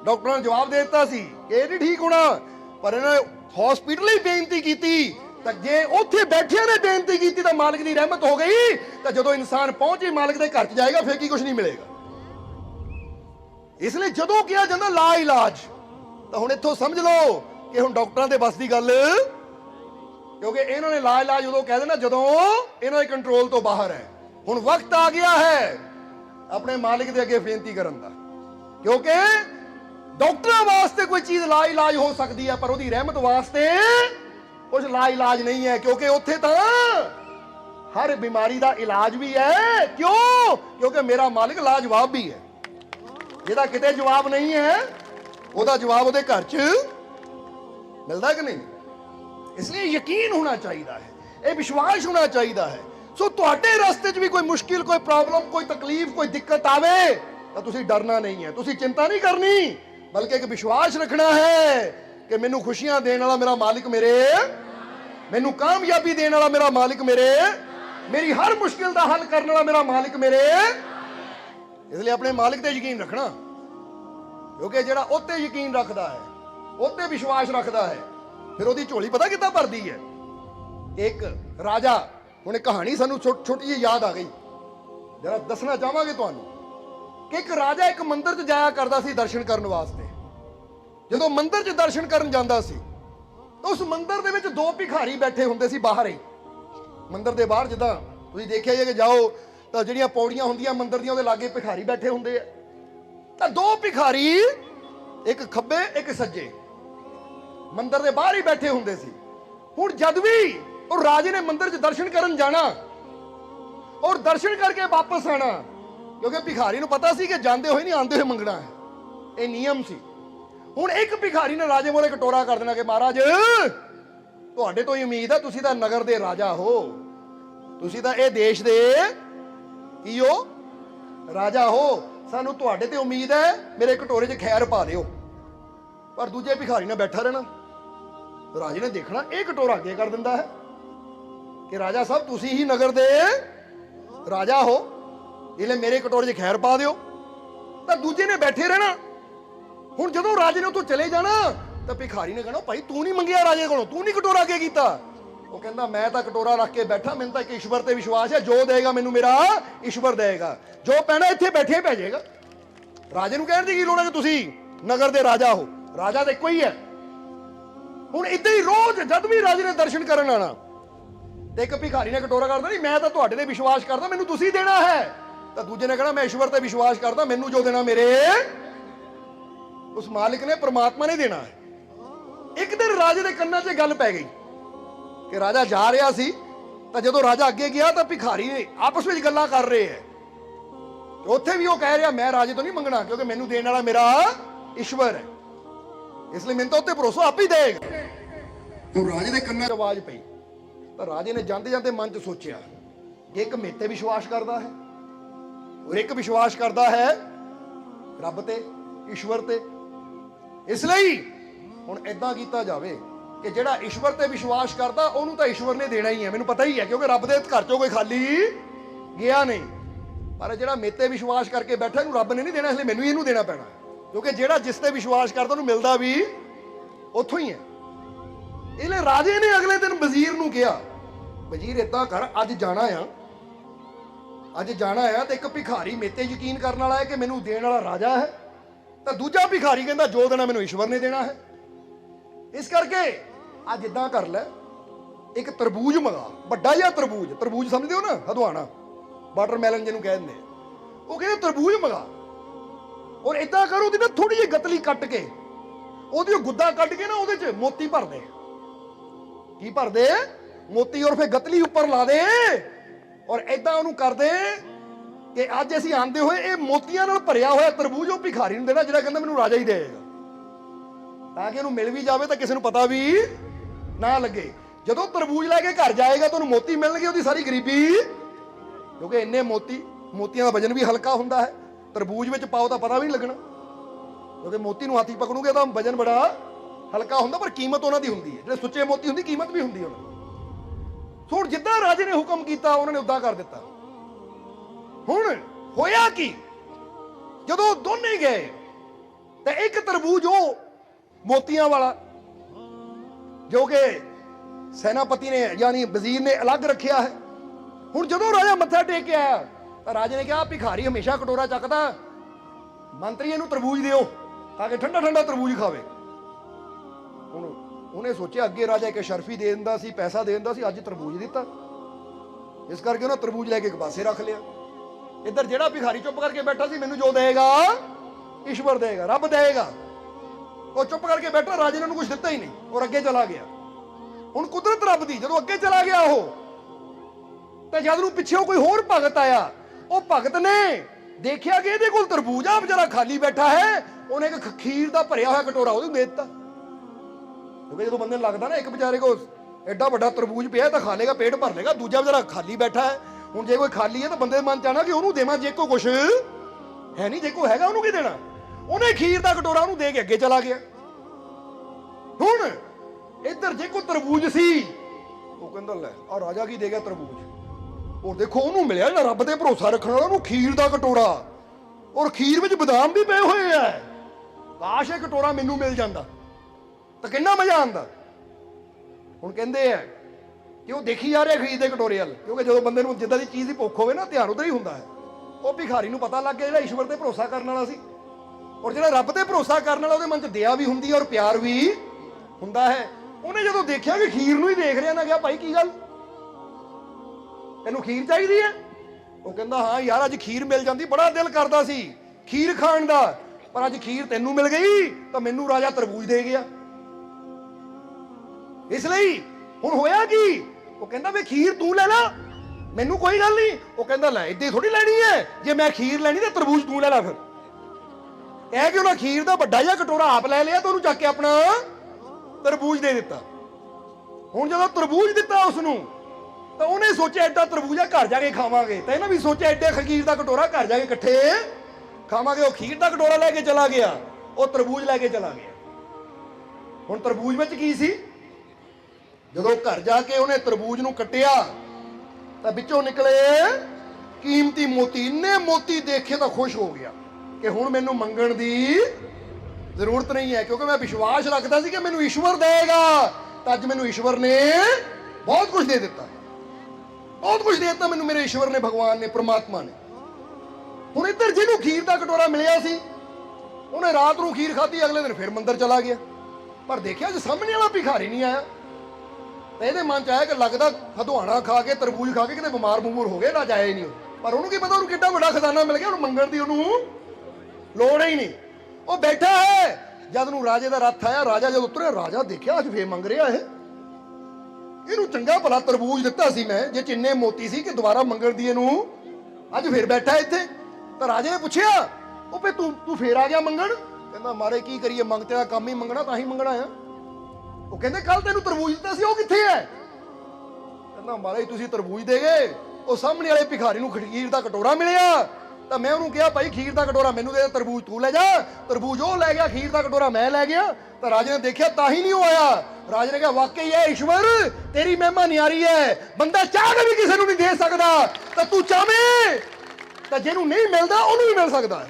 ਡਾਕਟਰਾਂ ਨੇ ਜਵਾਬ ਦੇ ਦਿੱਤਾ ਸੀ ਕਿ ਇਹ ਨਹੀਂ ਠੀਕ ਹੋਣਾ, ਪਰ ਇਹਨਾਂ ਨੇ ਹਸਪੀਟਲ ਹੀ ਬੇਨਤੀ ਕੀਤੀ। ਤਾਂ ਜੇ ਉੱਥੇ ਬੈਠਿਆਂ ਨੇ ਬੇਨਤੀ ਕੀਤੀ ਤਾਂ ਮਾਲਕ ਦੀ ਰਹਿਮਤ ਹੋ ਗਈ, ਤਾਂ ਜਦੋਂ ਇਨਸਾਨ ਪਹੁੰਚੇ, ਮਾਲਕ ਦੇ ਘਰ 'ਚ ਜਾਏਗਾ, ਫਿਰ ਕੀ ਕੁਝ ਨਹੀਂ ਮਿਲੇਗਾ। ਇਸ ਲਈ ਜਦੋਂ ਕਿਹਾ ਜਾਂਦਾ ਲਾ ਇਲਾਜ, ਤਾਂ ਹੁਣ ਇੱਥੋਂ ਸਮਝ ਲਓ ਕਿ ਹੁਣ ਡਾਕਟਰਾਂ ਦੇ ਬਸ ਦੀ ਗੱਲ, ਕਿਉਂਕਿ ਇਹਨਾਂ ਨੇ ਲਾ ਇਲਾਜ ਉਦੋਂ ਕਹਿ ਦੇਣਾ ਜਦੋਂ ਇਹਨਾਂ ਦੇ ਕੰਟਰੋਲ ਤੋਂ ਬਾਹਰ ਹੈ। ਹੁਣ ਵਕਤ ਆ ਗਿਆ ਹੈ ਆਪਣੇ ਮਾਲਿਕ ਦੇ ਅੱਗੇ ਬੇਨਤੀ ਕਰਨ ਦਾ। ਕਿਉਂਕਿ ਡਾਕਟਰਾਂ ਵਾਸਤੇ ਕੋਈ ਚੀਜ਼ ਲਾ ਇਲਾਜ ਹੋ ਸਕਦੀ ਹੈ, ਪਰ ਉਹਦੀ ਰਹਿਮਤ ਵਾਸਤੇ ਕੁਝ ਲਾ ਇਲਾਜ ਨਹੀਂ ਹੈ, ਕਿਉਂਕਿ ਉੱਥੇ ਤਾਂ ਹਰ ਬਿਮਾਰੀ ਦਾ ਇਲਾਜ ਵੀ ਹੈ। ਕਿਉਂ? ਕਿਉਂਕਿ ਮੇਰਾ ਮਾਲਿਕ ਲਾਜਵਾਬ ਵੀ ਹੈ। ਜਿਹਦਾ ਕਿਤੇ ਜਵਾਬ ਨਹੀਂ ਹੈ, ਉਹਦਾ ਜਵਾਬ ਉਹਦੇ ਘਰ 'ਚ ਮਿਲਦਾ ਕਿ ਨਹੀਂ? ਇਸ ਲਈ ਯਕੀਨ ਹੋਣਾ ਚਾਹੀਦਾ ਹੈ, ਇਹ ਵਿਸ਼ਵਾਸ ਹੋਣਾ ਚਾਹੀਦਾ ਹੈ ਸੋ ਤੁਹਾਡੇ ਰਸਤੇ 'ਚ ਵੀ ਕੋਈ ਮੁਸ਼ਕਿਲ, ਕੋਈ ਪ੍ਰੋਬਲਮ ਕੋਈ ਤਕਲੀਫ, ਕੋਈ ਦਿੱਕਤ ਆਵੇ, ਤਾਂ ਤੁਸੀਂ ਡਰਨਾ ਨਹੀਂ ਹੈ। ਤੁਸੀਂ ਚਿੰਤਾ ਨਹੀਂ ਕਰਨੀ, ਬਲਕਿ ਇੱਕ ਵਿਸ਼ਵਾਸ ਰੱਖਣਾ ਹੈ ਕਿ ਮੈਨੂੰ ਖੁਸ਼ੀਆਂ ਦੇਣ ਵਾਲਾ ਮੇਰਾ ਮਾਲਿਕ ਮੇਰੇ, ਮੈਨੂੰ ਕਾਮਯਾਬੀ ਦੇਣ ਵਾਲਾ ਮੇਰਾ ਮਾਲਿਕ ਮੇਰੇ, ਮੇਰੀ ਹਰ ਮੁਸ਼ਕਿਲ ਦਾ ਹੱਲ ਕਰਨ ਵਾਲਾ ਮੇਰਾ ਮਾਲਿਕ ਮੇਰੇ। ਇਸ ਲਈ ਆਪਣੇ ਮਾਲਿਕ ਤੇ ਯਕੀਨ ਰੱਖਣਾ, ਕਿਉਂਕਿ ਜਿਹੜਾ ਉੱਤੇ ਯਕੀਨ ਰੱਖਦਾ ਹੈ ਉੱਤੇ ਵਿਸ਼ਵਾਸ ਰੱਖਦਾ ਹੈ, ਫਿਰ ਉਹਦੀ ਝੋਲੀ ਪਤਾ ਕਿੱਦਾਂ ਭਰਦੀ ਹੈ? ਇੱਕ ਰਾਜਾ ਹੁਣ ਇਹ ਕਹਾਣੀ ਸਾਨੂੰ ਛੋ- ਛੋਟੀ ਜਿਹੀ ਯਾਦ ਆ ਗਈ। ਜਰਾ ਦੱਸਣਾ ਚਾਹਾਂਗੇ ਤੁਹਾਨੂੰ ਕਿ ਇੱਕ ਰਾਜਾ ਇੱਕ ਮੰਦਿਰ 'ਚ ਜਾਇਆ ਕਰਦਾ ਸੀ ਦਰਸ਼ਨ ਕਰਨ ਵਾਸਤੇ। ਜਦੋਂ ਮੰਦਿਰ 'ਚ ਦਰਸ਼ਨ ਕਰਨ ਜਾਂਦਾ ਸੀ, ਤਾਂ ਉਸ ਮੰਦਿਰ ਦੇ ਵਿੱਚ ਦੋ ਭਿਖਾਰੀ ਬੈਠੇ ਹੁੰਦੇ ਸੀ ਬਾਹਰ। ਹੀ ਮੰਦਿਰ ਦੇ ਬਾਹਰ ਜਿੱਦਾਂ ਤੁਸੀਂ ਦੇਖਿਆ ਹੀ ਕਿ ਜਾਓ, ਤਾਂ ਜਿਹੜੀਆਂ ਪੌੜੀਆਂ ਹੁੰਦੀਆਂ ਮੰਦਿਰ ਦੀਆਂ, ਉਹਦੇ ਲਾਗੇ ਭਿਖਾਰੀ ਬੈਠੇ ਹੁੰਦੇ ਆ। ਤਾਂ ਦੋ ਭਿਖਾਰੀ, ਇੱਕ ਖੱਬੇ, ਇੱਕ ਸੱਜੇ, ਮੰਦਿਰ ਦੇ ਬਾਹਰ ਹੀ ਬੈਠੇ ਹੁੰਦੇ ਸੀ। ਹੁਣ ਜਦ ਵੀ ਔਰ ਰਾਜੇ ਨੇ ਮੰਦਿਰ 'ਚ ਦਰਸ਼ਨ ਕਰਨ ਜਾਣਾ ਔਰ ਦਰਸ਼ਨ ਕਰਕੇ ਵਾਪਸ ਆਣਾ। ਕਿਉਂਕਿ ਭਿਖਾਰੀ ਨੂੰ ਪਤਾ ਸੀ ਕਿ ਜਾਂਦੇ ਹੋਏ ਨਹੀਂ, ਆਉਂਦੇ ਹੋਏ ਮੰਗਣਾ ਹੈ। ਇਹ ਨਿਯਮ ਸੀ। ਹੁਣ ਇੱਕ ਭਿਖਾਰੀ ਨੇ ਰਾਜੇ ਮੋਰੇ ਕਟੋਰਾ ਕਰ ਦੇਣਾ ਕਿ ਮਹਾਰਾਜ, ਤੁਹਾਡੇ ਤੋਂ ਹੀ ਉਮੀਦ ਹੈ ਤੁਸੀਂ ਤਾਂ ਨਗਰ ਦੇ ਰਾਜਾ ਹੋ। ਤੁਸੀਂ ਤਾਂ ਇਹ ਦੇਸ਼ ਦੇ ਕੀ ਹੋ? ਰਾਜਾ ਹੋ। ਸਾਨੂੰ ਤੁਹਾਡੇ ਤੇ ਉਮੀਦ ਹੈ, ਮੇਰੇ ਕਟੋਰੇ 'ਚ ਖੈਰ ਪਾ ਦਿਓ। ਪਰ ਦੂਜੇ ਭਿਖਾਰੀ ਨਾਲ ਬੈਠਾ ਰਹਿਣਾ। ਰਾਜੇ ਨੇ ਦੇਖਣਾ, ਇਹ ਕਟੋਰਾ ਅੱਗੇ ਕਰ ਦਿੰਦਾ ਹੈ। ਕਿ ਰਾਜਾ ਸਾਹਿਬ, ਤੁਸੀਂ ਹੀ ਨਗਰ ਦੇ ਰਾਜਾ ਹੋ। ਇਹਲੇ ਮੇਰੇ ਕਟੋਰੇ 'ਚ ਖੈਰ ਪਾ ਦਿਓ। ਤਾਂ ਦੂਜੇ ਨੇ ਬੈਠੇ ਰਹਿਣਾ। ਹੁਣ ਜਦੋਂ ਰਾਜੇ ਨੇ ਉੱਥੋਂ ਚਲੇ ਜਾਣਾ, ਤਾਂ ਭਿਖਾਰੀ ਨੇ ਕਹਿਣਾ, ਭਾਈ, ਤੂੰ ਨਹੀਂ ਮੰਗਿਆ ਰਾਜੇ ਕੋਲੋਂ। ਤੂੰ ਨਹੀਂ ਕਟੋਰਾ ਅੱਗੇ ਕੀਤਾ? ਉਹ ਕਹਿੰਦਾ, ਮੈਂ ਤਾਂ ਕਟੋਰਾ ਰੱਖ ਕੇ ਬੈਠਾ। ਮੈਨੂੰ ਤਾਂ ਇੱਕ ਈਸ਼ਵਰ ਤੇ ਵਿਸ਼ਵਾਸ ਹੈ। ਜੋ ਦੇਗਾ ਮੈਨੂੰ ਮੇਰਾ ਈਸ਼ਵਰ ਦੇਗਾ। ਜੋ ਪੈਣਾ ਇੱਥੇ ਬੈਠੇ ਪੈ ਜਾਏਗਾ। ਰਾਜੇ ਨੂੰ ਕਹਿਣ ਦੀ ਕੀ ਲੋੜ ਹੈ ਕਿ ਤੁਸੀਂ ਨਗਰ ਦੇ ਰਾਜਾ ਹੋ। ਰਾਜਾ ਤਾਂ ਇੱਕੋ ਹੀ ਹੈ। ਹੁਣ ਇਦਾਂ ਹੀ ਰੋਜ਼ ਜਦ ਵੀ ਰਾਜੇ ਨੇ ਦਰਸ਼ਨ ਕਰਨ ਆਣਾ ਤੇ ਇੱਕ ਭਿਖਾਰੀ ਨੇ ਕਟੋਰਾ ਕਰਦਾ ਨਹੀਂ ਮੈਂ ਤਾਂ ਤੁਹਾਡੇ ਤੇ ਵਿਸ਼ਵਾਸ ਕਰਦਾ ਮੈਨੂੰ ਤੁਸੀਂ ਦੇਣਾ ਹੈ। ਤਾਂ ਦੂਜੇ ਨੇ ਕਹਿਣਾ ਮੈਂ ਈਸ਼ਵਰ ਤੇ ਵਿਸ਼ਵਾਸ ਕਰਦਾ ਮੈਨੂੰ ਜੋ ਦੇਣਾ ਮੇਰੇ। ਉਸ ਮਾਲਿਕ ਨੇ ਪ੍ਰਮਾਤਮਾ ਨੇ ਦੇਣਾ ਹੈ। ਇੱਕ ਦਿਨ ਰਾਜੇ ਦੇ ਕੰਨਾਂ 'ਚ ਗੱਲ ਪੈ ਗਈ ਕਿ ਰਾਜਾ ਜਾ ਰਿਹਾ ਸੀ ਤਾਂ ਜਦੋਂ ਰਾਜਾ ਅੱਗੇ ਗਿਆ ਤਾਂ ਭਿਖਾਰੀ ਆਪਸ ਵਿੱਚ ਗੱਲਾਂ ਕਰ ਰਹੇ ਹੈ। ਉੱਥੇ ਵੀ ਉਹ ਕਹਿ ਰਿਹਾ ਮੈਂ ਰਾਜੇ ਤੋਂ ਨਹੀਂ ਮੰਗਣਾ ਕਿਉਂਕਿ ਮੈਨੂੰ ਦੇਣ ਵਾਲਾ ਮੇਰਾ ਈਸ਼ਵਰ ਹੈ। ਇਸ ਲਈ ਮੈਨੂੰ ਤਾਂ ਉੱਤੇ ਭਰੋਸਾ ਆਪ ਹੀ ਦੇਗਾ। ਉਹ ਰਾਜੇ ਦੇ ਕੰਨਾਂ 'ਚ ਆਵਾਜ਼ ਪਈ। ਤਾਂ ਰਾਜੇ ਨੇ ਜਾਂਦੇ ਜਾਂਦੇ ਮਨ 'ਚ ਸੋਚਿਆ ਕਿ ਇੱਕ ਮੇਤੇ ਵਿਸ਼ਵਾਸ ਕਰਦਾ ਹੈ ਔਰ ਇੱਕ ਵਿਸ਼ਵਾਸ ਕਰਦਾ ਹੈ ਰੱਬ ਤੇ, ਈਸ਼ਵਰ ਤੇ। ਇਸ ਲਈ ਹੁਣ ਇਦਾਂ ਕੀਤਾ ਜਾਵੇ ਕਿ ਜਿਹੜਾ ਈਸ਼ਵਰ ਤੇ ਵਿਸ਼ਵਾਸ ਕਰਦਾ, ਉਹਨੂੰ ਤਾਂ ਈਸ਼ਵਰ ਨੇ ਦੇਣਾ ਹੀ ਹੈ। ਮੈਨੂੰ ਪਤਾ ਹੀ ਹੈ ਕਿਉਂਕਿ ਰੱਬ ਦੇ ਘਰ ਚੋਂ ਕੋਈ ਖਾਲੀ ਗਿਆ ਨਹੀਂ। ਪਰ ਜਿਹੜਾ ਮੇਤੇ ਵਿਸ਼ਵਾਸ ਕਰਕੇ ਬੈਠਾ ਇਹਨੂੰ ਰੱਬ ਨੇ ਨਹੀਂ ਦੇਣਾ, ਇਸ ਲਈ ਮੈਨੂੰ ਹੀ ਇਹਨੂੰ ਦੇਣਾ ਪੈਣਾ। ਕਿਉਂਕਿ ਜਿਹੜਾ ਜਿਸ ਤੇ ਵਿਸ਼ਵਾਸ ਕਰਦਾ, ਉਹਨੂੰ ਮਿਲਦਾ ਵੀ ਉੱਥੋਂ ਹੀ ਹੈ। ਇਹ ਰਾਜੇ ਨੇ ਅਗਲੇ ਦਿਨ ਵਜ਼ੀਰ ਨੂੰ ਕਿਹਾ, ਵਜ਼ੀਰ ਇਦਾਂ ਕਰ, ਅੱਜ ਜਾਣਾ ਆ। ਅੱਜ ਜਾਣਾ ਆ ਤੇ ਇੱਕ ਭਿਖਾਰੀ ਮੇਤੇ ਯਕੀਨ ਕਰਨ ਵਾਲਾ ਹੈ ਕਿ ਮੈਨੂੰ ਦੇਣ ਵਾਲਾ ਰਾਜਾ ਹੈ। ਤਾਂ ਦੂਜਾ ਭਿਖਾਰੀ ਕਹਿੰਦਾ, ਜੋ ਦੇਣਾ ਮੈਨੂੰ ਈਸ਼ਵਰ ਨੇ ਦੇਣਾ ਹੈ। ਇਸ ਕਰਕੇ ਅੱਜ ਇਦਾਂ ਕਰ ਲੈ, ਇੱਕ ਤਰਬੂਜ ਮੰਗਾ। ਵੱਡਾ ਜਿਹਾ ਤਰਬੂਜ ਤਰਬੂਜ ਸਮਝਦੇ ਹੋ ਨਾ, ਹਦਵਾਣਾ, ਵਾਟਰਮੈਲਨ ਜਿਹਨੂੰ ਕਹਿ ਦਿੰਦੇ ਉਹ ਕਹਿੰਦੇ, ਤਰਬੂਜ ਮੰਗਾ। ਔਰ ਇਦਾਂ ਕਰ, ਉਹਦੀ ਨਾ ਥੋੜੀ ਜਿਹੀ ਗਤਲੀ ਕੱਟ ਕੇ, ਉਹਦੀ ਉਹ ਗੁੱਦਾ ਕੱਢ ਕੇ ਨਾ ਉਹਦੇ 'ਚ ਮੋਤੀ ਭਰ ਦੇ ਕੀ ਭਰਦੇ? ਮੋਤੀ ਔਰ ਫਿਰ ਗਤਲੀ ਉੱਪਰ ਲਾ ਦੇ। ਔਰ ਐਦਾਂ ਉਹਨੂੰ ਕਰਦੇ ਕਿ ਅੱਜ ਅਸੀਂ ਆਂਦੇ ਹੋਏ ਇਹ ਮੋਤੀਆਂ ਨਾਲ ਭਰਿਆ ਹੋਇਆ ਤਰਬੂਜ ਉਹ ਭਿਖਾਰੀ ਨੂੰ ਦੇਣਾ, ਜਿਹੜਾ ਕਹਿੰਦਾ ਮੈਨੂੰ ਰਾਜਾ ਹੀ ਦੇਗਾ ਤਾਂ ਕਿ ਇਹਨੂੰ ਮਿਲ ਵੀ ਜਾਵੇ ਤਾਂ ਕਿਸੇ ਨੂੰ ਪਤਾ ਵੀ ਨਾ ਲੱਗੇ। ਜਦੋਂ ਤਰਬੂਜ ਲੈ ਕੇ ਘਰ ਜਾਏਗਾ ਤਾਂ ਉਹਨੂੰ ਮੋਤੀ ਮਿਲਣਗੇ ਉਹਦੀ ਸਾਰੀ ਗਰੀਬੀ। ਕਿਉਂਕਿ ਇੰਨੇ ਮੋਤੀ, ਮੋਤੀਆਂ ਦਾ ਵਜਨ ਵੀ ਹਲਕਾ ਹੁੰਦਾ ਹੈ। ਤਰਬੂਜ ਵਿੱਚ ਪਾਓ ਤਾਂ ਪਤਾ ਵੀ ਨਹੀਂ ਲੱਗਣਾ। ਕਿਉਂਕਿ ਮੋਤੀ ਨੂੰ ਹਾਥੀ ਪਕੜੂਗੇ ਤਾਂ ਵਜਨ ਬੜਾ ਹਲਕਾ ਹੁੰਦਾ, ਪਰ ਕੀਮਤ ਉਹਨਾਂ ਦੀ ਹੁੰਦੀ ਹੈ। ਜਿਹੜੇ ਸੁੱਚੇ ਮੋਤੀ ਹੁੰਦੀ, ਕੀਮਤ ਵੀ ਹੁੰਦੀ ਉਹਨਾਂ ਦੀ। ਹੁਣ ਜਿੱਦਾਂ ਰਾਜੇ ਨੇ ਹੁਕਮ ਕੀਤਾ, ਉਹਨਾਂ ਨੇ ਉਦਾਂ ਕਰ ਦਿੱਤਾ। ਹੁਣ ਹੋਇਆ ਕੀ? ਜਦੋਂ ਦੋਨੇ ਗਏ, ਤੇ ਇੱਕ ਤਰਬੂਜ ਉਹ ਮੋਤੀਆਂ ਵਾਲਾ, ਜੋ ਕਿ ਸੈਨਾਪਤੀ ਨੇ, ਯਾਨੀ ਵਜ਼ੀਰ ਨੇ ਅਲੱਗ ਰੱਖਿਆ ਹੈ। ਹੁਣ ਜਦੋਂ ਰਾਜਾ ਮੱਥਾ ਟੇਕ ਕੇ ਆਇਆ, ਤਾਂ ਰਾਜੇ ਨੇ ਕਿਹਾ, ਭਿਖਾਰੀ ਹਮੇਸ਼ਾ ਕਟੋਰਾ ਚੱਕਦਾ ਮੰਤਰੀਆਂ ਨੂੰ ਤਰਬੂਜ ਦਿਓ, ਤਾਂ ਕਿ ਠੰਡਾ ਠੰਡਾ ਤਰਬੂਜ ਖਾਵੇ। ਉਹਨੇ ਸੋਚਿਆ ਅੱਗੇ ਰਾਜਾ ਇੱਕ ਸ਼ਰਫੀ ਦੇ ਦਿੰਦਾ ਸੀ, ਪੈਸਾ ਦੇ ਦਿੰਦਾ ਸੀ, ਅੱਜ ਤਰਬੂਜ ਦਿੱਤਾ। ਇਸ ਕਰਕੇ ਉਹਨਾਂ ਤਰਬੂਜ ਲੈ ਕੇ ਇੱਕ ਪਾਸੇ ਰੱਖ ਲਿਆ। ਇੱਧਰ ਜਿਹੜਾ ਭਿਖਾਰੀ ਚੁੱਪ ਕਰਕੇ ਬੈਠਾ ਸੀ, ਮੈਨੂੰ ਜੋ ਦੇਗਾ ਈਸ਼ਵਰ ਦੇਗਾ ਰੱਬ ਦੇਗਾ ਉਹ ਚੁੱਪ ਕਰਕੇ ਬੈਠਾ, ਰਾਜੇ ਨੇ ਉਹਨੂੰ ਕੁਝ ਦਿੱਤਾ ਹੀ ਨਹੀਂ, ਔਰ ਅੱਗੇ ਚਲਾ ਗਿਆ। ਹੁਣ ਕੁਦਰਤ ਰੱਬ ਦੀ, ਜਦੋਂ ਅੱਗੇ ਚਲਾ ਗਿਆ ਉਹ, ਤਾਂ ਜਦ ਨੂੰ ਪਿੱਛੇ ਕੋਈ ਹੋਰ ਭਗਤ ਆਇਆ, ਉਹ ਭਗਤ ਨੇ ਦੇਖਿਆ ਕਿ ਇਹਦੇ ਕੋਲ ਤਰਬੂਜ ਆ ਵਿਚਾਰਾ ਖਾਲੀ ਬੈਠਾ ਹੈ, ਉਹਨੇ ਇੱਕ ਖੀਰ ਦਾ ਭਰਿਆ ਹੋਇਆ ਕਟੋਰਾ ਉਹਨੂੰ ਦੇ ਦਿੱਤਾ। ਕਿਉਂਕਿ ਜਦੋਂ ਬੰਦੇ ਨੂੰ ਲੱਗਦਾ ਨਾ ਇੱਕ ਵਿਚਾਰੇ ਕੋਲ ਐਡਾ ਵੱਡਾ ਤਰਬੂਜ ਪਿਆ ਤਾਂ ਖਾ ਲੇਗਾ, ਪੇਟ ਭਰ ਲੇਗਾ, ਦੂਜਾ ਵਿਚਾਰਾ ਖਾਲੀ ਬੈਠਾ ਹੈ। ਹੁਣ ਜੇ ਕੋਈ ਖਾਲੀ ਹੈ ਤਾਂ ਬੰਦੇ ਦੇ ਮਨ ਚ ਆਣਾ ਕਿ ਉਹਨੂੰ ਦੇਵਾਂ ਜੇ ਕੋਈ ਕੁਛ। ਹੈ ਨਹੀਂ, ਜੇ ਕੋਈ ਹੈਗਾ ਉਹਨੂੰ ਕੀ ਦੇਣਾ? ਉਹਨੇ ਖੀਰ ਦਾ ਕਟੋਰਾ ਉਹਨੂੰ ਦੇ ਕੇ ਅੱਗੇ ਚਲਾ ਗਿਆ। ਹੁਣ ਇੱਧਰ ਜੇ ਕੋਈ ਤਰਬੂਜ ਸੀ, ਉਹ ਕਹਿੰਦਾ, ਲੈ ਆ ਰਾਜਾ ਕੀ ਦੇ ਗਿਆ ਤਰਬੂਜ? ਉਹ ਦੇਖੋ, ਉਹਨੂੰ ਮਿਲਿਆ ਜਿਹੜਾ ਰੱਬ ਤੇ ਭਰੋਸਾ ਰੱਖਣ ਵਾਲਾ, ਉਹਨੂੰ ਖੀਰ ਦਾ ਕਟੋਰਾ। ਔਰ ਖੀਰ ਵਿੱਚ ਬਦਾਮ ਵੀ ਪਏ ਹੋਏ ਆ। ਕਾਸ਼ ਇਹ ਕਟੋਰਾ ਮੈਨੂੰ ਮਿਲ ਜਾਂਦਾ। ਤਾਂ ਕਿੰਨਾ ਮਜ਼ਾ ਆਉਂਦਾ? ਹੁਣ ਕਹਿੰਦੇ ਆ ਕਿ ਉਹ ਦੇਖੀ ਜਾ ਰਿਹਾ ਖਰੀਦਦੇ ਕਟੋਰੇ ਵੱਲ, ਕਿਉਂਕਿ ਜਦੋਂ ਬੰਦੇ ਨੂੰ ਜਿੱਦਾਂ ਦੀ ਚੀਜ਼ ਦੀ ਭੁੱਖ ਹੋਵੇ ਨਾ, ਧਿਆਨ ਉਧਰ ਹੀ ਹੁੰਦਾ ਹੈ। ਉਹ ਭਿਖਾਰੀ ਨੂੰ ਪਤਾ ਲੱਗ ਗਿਆ ਜਿਹੜਾ ਈਸ਼ਵਰ ਤੇ ਭਰੋਸਾ ਕਰਨ ਵਾਲਾ ਸੀ। ਔਰ ਜਿਹੜਾ ਰੱਬ ਤੇ ਭਰੋਸਾ ਕਰਨ ਵਾਲਾ, ਉਹਦੇ ਮਨ 'ਚ ਦਇਆ ਵੀ ਹੁੰਦੀ ਹੈ ਔਰ ਪਿਆਰ ਵੀ ਹੁੰਦਾ ਹੈ। ਉਹਨੇ ਜਦੋਂ ਦੇਖਿਆ ਕਿ ਖੀਰ ਨੂੰ ਹੀ ਦੇਖ ਰਿਹਾ ਨਾ ਗਿਆ ਭਾਈ, ਕੀ ਗੱਲ? ਤੈਨੂੰ ਖੀਰ ਚਾਹੀਦੀ ਹੈ? ਉਹ ਕਹਿੰਦਾ, ਹਾਂ ਯਾਰ, ਅੱਜ ਖੀਰ ਮਿਲ ਜਾਂਦੀ, ਬੜਾ ਦਿਲ ਕਰਦਾ ਸੀ, ਖੀਰ ਖਾਣ ਦਾ। ਪਰ ਅੱਜ ਖੀਰ ਤੈਨੂੰ ਮਿਲ ਗਈ, ਤਾਂ ਮੈਨੂੰ ਰਾਜਾ ਤਰਬੂਜ ਦੇ ਗਿਆ। ਇਸ ਲਈ ਹੁਣ ਹੋਇਆ ਕੀ? ਉਹ ਕਹਿੰਦਾ, ਵੇ ਖੀਰ ਤੂੰ ਲੈ ਲੈ। ਮੈਨੂੰ ਕੋਈ ਗੱਲ ਨਹੀਂ। ਉਹ ਕਹਿੰਦਾ, ਲੈ ਇੱਦੇ ਥੋੜੀ ਲੈਣੀ ਹੈ ਜੇ ਮੈਂ ਖੀਰ ਲੈਣੀ ਤਾਂ ਤਰਬੂਜ ਤੂੰ ਲੈ ਲੈ ਫਿਰ। ਇਹ ਕਿ ਉਹਨਾਂ ਖੀਰ ਦਾ ਵੱਡਾ ਜਿਹਾ ਕਟੋਰਾ ਆਪ ਲੈ ਲਿਆ ਤੇ ਉਹਨੂੰ ਚੱਕ ਕੇ ਆਪਣਾ ਤਰਬੂਜ ਦੇ ਦਿੱਤਾ। ਹੁਣ ਜਦੋਂ ਤਰਬੂਜ ਦਿੱਤਾ ਉਸ ਨੂੰ ਤਾਂ ਉਹਨੇ ਸੋਚਿਆ, ਐਡਾ ਤਰਬੂਜਾ ਘਰ ਜਾ ਕੇ ਖਾਵਾਂਗੇ। ਤਾਂ ਇਹਨਾਂ ਵੀ ਸੋਚਿਆ, ਐਡੇ ਖੀਰ ਦਾ ਕਟੋਰਾ ਘਰ ਜਾ ਕੇ ਇਕੱਠੇ ਖਾਵਾਂਗੇ। ਉਹ ਖੀਰ ਦਾ ਕਟੋਰਾ ਲੈ ਕੇ ਚਲਾ ਗਿਆ। ਉਹ ਤਰਬੂਜ ਲੈ ਕੇ ਚਲਾ ਗਿਆ। ਹੁਣ ਤਰਬੂਜ ਵਿੱਚ ਕੀ ਸੀ? ਜਦੋਂ ਘਰ ਜਾ ਕੇ ਉਹਨੇ ਤਰਬੂਜ ਨੂੰ ਕੱਟਿਆ, ਤਾਂ ਵਿੱਚੋਂ ਨਿਕਲੇ, ਕੀਮਤੀ ਮੋਤੀ, ਇੰਨੇ ਮੋਤੀ ਦੇਖੇ ਤਾਂ ਖੁਸ਼ ਹੋ ਗਿਆ ਕਿ ਹੁਣ ਮੈਨੂੰ ਮੰਗਣ ਦੀ ਜ਼ਰੂਰਤ ਨਹੀਂ ਹੈ, ਕਿਉਂਕਿ ਮੈਂ ਵਿਸ਼ਵਾਸ ਰੱਖਦਾ ਸੀ ਕਿ ਮੈਨੂੰ ਈਸ਼ਵਰ ਦੇਗਾ ਤਾਂ ਅੱਜ ਮੈਨੂੰ ਈਸ਼ਵਰ ਨੇ ਬਹੁਤ ਕੁਝ ਦੇ ਦਿੱਤਾ। ਬਹੁਤ ਕੁਝ ਦੇ ਦਿੱਤਾ ਮੈਨੂੰ ਮੇਰੇ ਈਸ਼ਵਰ ਨੇ, ਭਗਵਾਨ ਨੇ, ਪ੍ਰਮਾਤਮਾ ਨੇ। ਹੁਣ ਇੱਧਰ ਜਿਹਨੂੰ ਖੀਰ ਦਾ ਕਟੋਰਾ ਮਿਲਿਆ ਸੀ, ਉਹਨੇ ਰਾਤ ਨੂੰ ਖੀਰ ਖਾਧੀ, ਅਗਲੇ ਦਿਨ ਫਿਰ ਮੰਦਰ ਚਲਾ ਗਿਆ। ਪਰ ਦੇਖਿਆ ਜੇ ਸਾਹਮਣੇ ਵਾਲਾ ਭਿਖਾਰੀ ਨਹੀਂ ਆਇਆ ਤਾਂ ਇਹਦੇ ਮਨ ਚ ਆਇਆ ਕਿ ਲੱਗਦਾ ਹਦਵਾਣਾ ਖਾ ਕੇ, ਤਰਬੂਜ ਖਾ ਕੇ ਕਿਤੇ ਬਿਮਾਰ ਬੂਮੂਰ ਹੋ ਗਏ, ਨਾ ਜਾਏ ਨਹੀਂ ਪਰ ਉਹਨੂੰ ਕੀ ਪਤਾ, ਉਹਨੂੰ ਕਿੱਡਾ ਵੱਡਾ ਖਜ਼ਾਨਾ ਮਿਲ ਗਿਆ, ਉਹਨੂੰ ਮੰਗਣ ਦੀ ਉਹਨੂੰ ਲੋੜ ਹੀ ਨਹੀਂ। ਉਹ ਬੈਠਾ ਹੈ। ਜਦ ਨੂੰ ਰਾਜੇ ਦਾ ਰੱਥ ਆਇਆ, ਰਾਜਾ ਜਦ ਉਤਰਿਆ, ਰਾਜਾ ਦੇਖਿਆ, ਅੱਜ ਫੇਰ ਮੰਗ ਰਿਹਾ ਇਹ। ਇਹਨੂੰ ਚੰਗਾ ਭਲਾ ਤਰਬੂਜ ਦਿੱਤਾ ਸੀ ਮੈਂ, ਜੇ ਚਿੰਨੇ ਮੋਤੀ ਸੀ ਕਿ ਦੁਬਾਰਾ ਮੰਗਣ ਦੀ ਇਹਨੂੰ, ਅੱਜ ਫੇਰ ਬੈਠਾ ਇੱਥੇ। ਤਾਂ ਰਾਜੇ ਨੇ ਪੁੱਛਿਆ, ਉਹ ਫੇ ਤੂੰ ਤੂੰ ਫੇਰ ਆ ਗਿਆ ਮੰਗਣ? ਕਹਿੰਦਾ, ਮਾਰੇ ਕੀ ਕਰੀਏ ਮੰਗਤੇ ਦਾ ਕੰਮ ਹੀ ਮੰਗਣਾ, ਤਾਂ ਹੀ ਮੰਗਣਾ ਆ ਉਹ ਕਹਿੰਦੇ ਕੱਲ ਤੈਨੂੰ ਤਰਬੂਜ ਦਿੱਤਾ ਸੀ, ਉਹ ਕਿੱਥੇ ਹੈ? ਕਹਿੰਦਾ ਮਹਾਰਾਜ ਤੁਸੀਂ ਤਰਬੂਜ ਦੇ ਗਏ। ਉਹ ਸਾਹਮਣੇ ਵਾਲੇ ਭਿਖਾਰੀ ਨੂੰ ਖੀਰ ਦਾ ਕਟੋਰਾ ਮਿਲਿਆ। ਤਾਂ ਮੈਂ ਉਹਨੂੰ ਕਿਹਾ, ਭਾਈ, ਖੀਰ ਦਾ ਕਟੋਰਾ ਮੈਨੂੰ ਦੇ ਤਰਬੂਜ ਤੂੰ ਲੈ ਜਾ। ਤਰਬੂਜ ਉਹ ਲੈ ਗਿਆ, ਖੀਰ ਦਾ ਕਟੋਰਾ ਮੈਂ ਲੈ ਗਿਆ। ਤਾਂ ਰਾਜੇ ਨੇ ਦੇਖਿਆ, ਤਾਂ ਹੀ ਨਹੀਂ ਉਹ ਆਇਆ। ਰਾਜੇ ਨੇ ਕਿਹਾ, ਵਾਕਈ ਹੈ ਈਸ਼ਵਰ, ਤੇਰੀ ਮਹਿਮਾ ਨਿਆਰੀ ਹੈ। ਬੰਦਾ ਚਾਹ ਕੇ ਵੀ ਕਿਸੇ ਨੂੰ ਨਹੀਂ ਦੇ ਸਕਦਾ। ਤਾਂ ਤੂੰ ਚਾਵੇਂ। ਤਾਂ ਜਿਹਨੂੰ ਨਹੀਂ ਮਿਲਦਾ, ਉਹਨੂੰ ਵੀ ਮਿਲ ਸਕਦਾ ਹੈ।